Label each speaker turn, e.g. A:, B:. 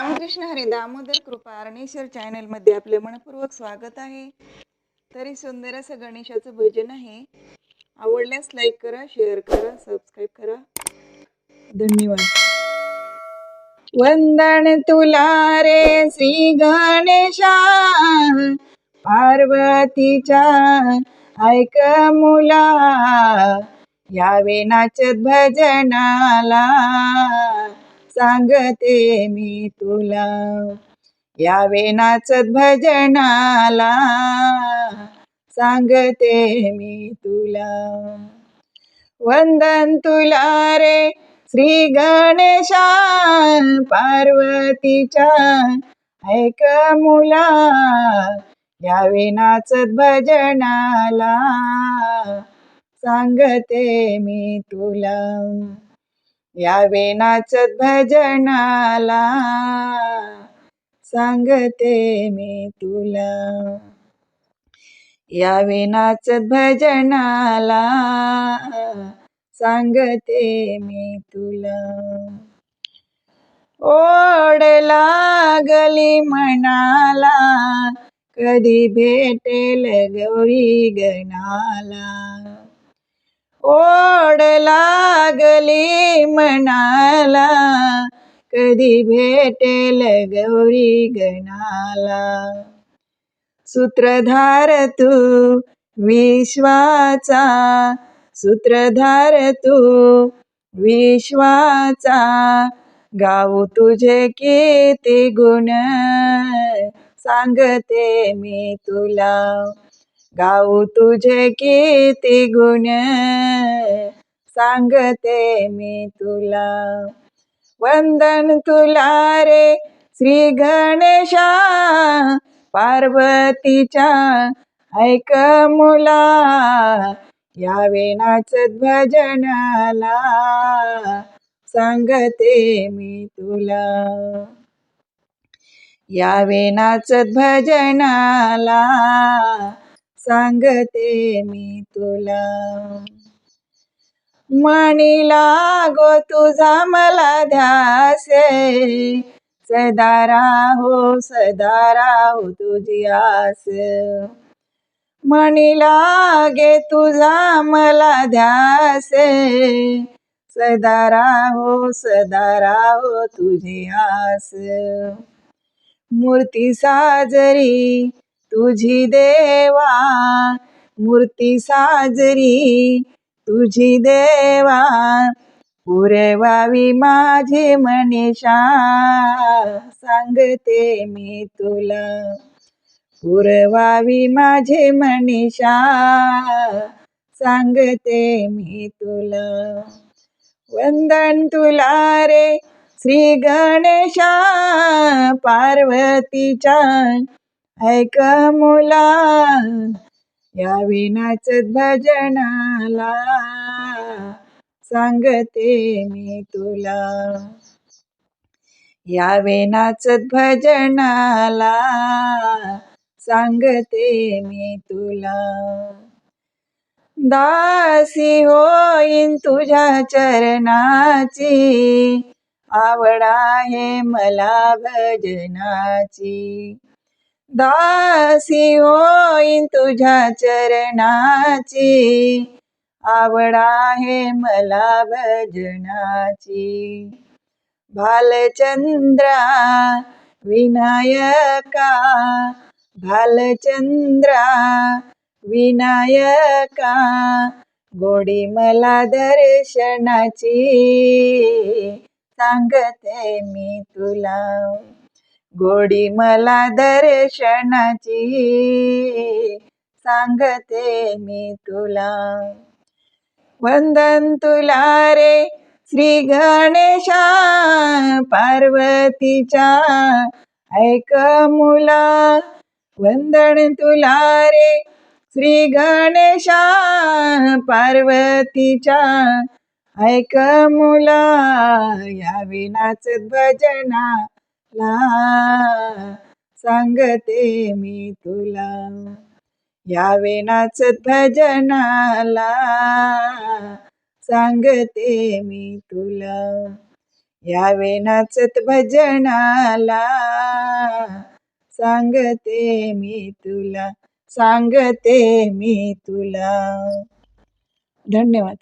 A: रामकृष्ण हरी दामोदर कृपा अरणेश्वर चॅनलमध्ये आपले मनपूर्वक स्वागत आहे. तरी सुंदर असं गणेशाचं भजन आहे. आवडल्यास लाईक करा शेअर करा सबस्क्राईब करा. धन्यवाद. वंदन तुला रे श्री गणेशा. पार्वतीच्या ऐक मुला. यावे नाचत भजनाला. सांगते मी तुला. यावे नाचत भजनाला सांगते मी तुला. वंदन तुला रे श्री गणेशा पार्वतीच्या. ऐक मुला यावे नाचत भजनाला सांगते मी तुला. यावे नाचत भजनाला सांगते मी तुला. यावे नाचत भजनाला सांगते मी तुला. ओढ लागली मनाला कधी भेटेल गौरी गणाला. ओढ लागली मनाला कधी भेटेल गौरी गणाला. सूत्रधार तू विश्वाचा. सूत्रधार तू विश्वाचा. गाऊ तुझे किती गुण सांगते मी तुला. गाऊ तुझे किती गुण. सांगते मी तुला. वंदन तुला रे श्री गणेशा. पार्वतीच्या ऐक मुला. या वेणाच भजनाला सांगते मी तुला. या वेणाच भजनाला सांगते मी तुला. म्हणीला गो तुझा मला ध्यासे. सदा राहो सदा राहो तुझी आस. म्हणीला गे तुझा मला ध्यासे. सदा राहो सदा राहो तुझी आस. मूर्ती साजरी तुझी देवा मूर्ती साजरी. तुझी देवा पुरवावी माझी मनीषा. सांगते मी तुला पुरवावी माझी मनीषा. सांगते मी तुला वंदन तुला रे. श्री गणेशा पार्वतीच्या ऐक मुला या विनाच भजनाला सांगते मी तुला. या नाचत भजनाला सांगते मी तुला. दासी होईन तुझ्या चरणाची आवड आहे मला भजनाची. दासी होईन तुझ्या चरणाची. आवड आहे मला भजनाची. भालचंद्रा विनायका. भालचंद्रा विनायका. गोडी मला दर्शनाची. सांगते मी तुला. गोडी मला दर्शनाची. सांगते मी तुला. वंदन तुला रे श्री गणेशा. पार्वतीच्या ऐक मुला. वंदन तुला रे श्री गणेशा. पार्वतीच्या ऐक मुला. या विनाचत ला सांगते मी तुला. यावे नाचत भजनाला सांगते मी तुला. यावे नाचत भजनाला सांगते मी तुला सांगते मी तुला. धन्यवाद.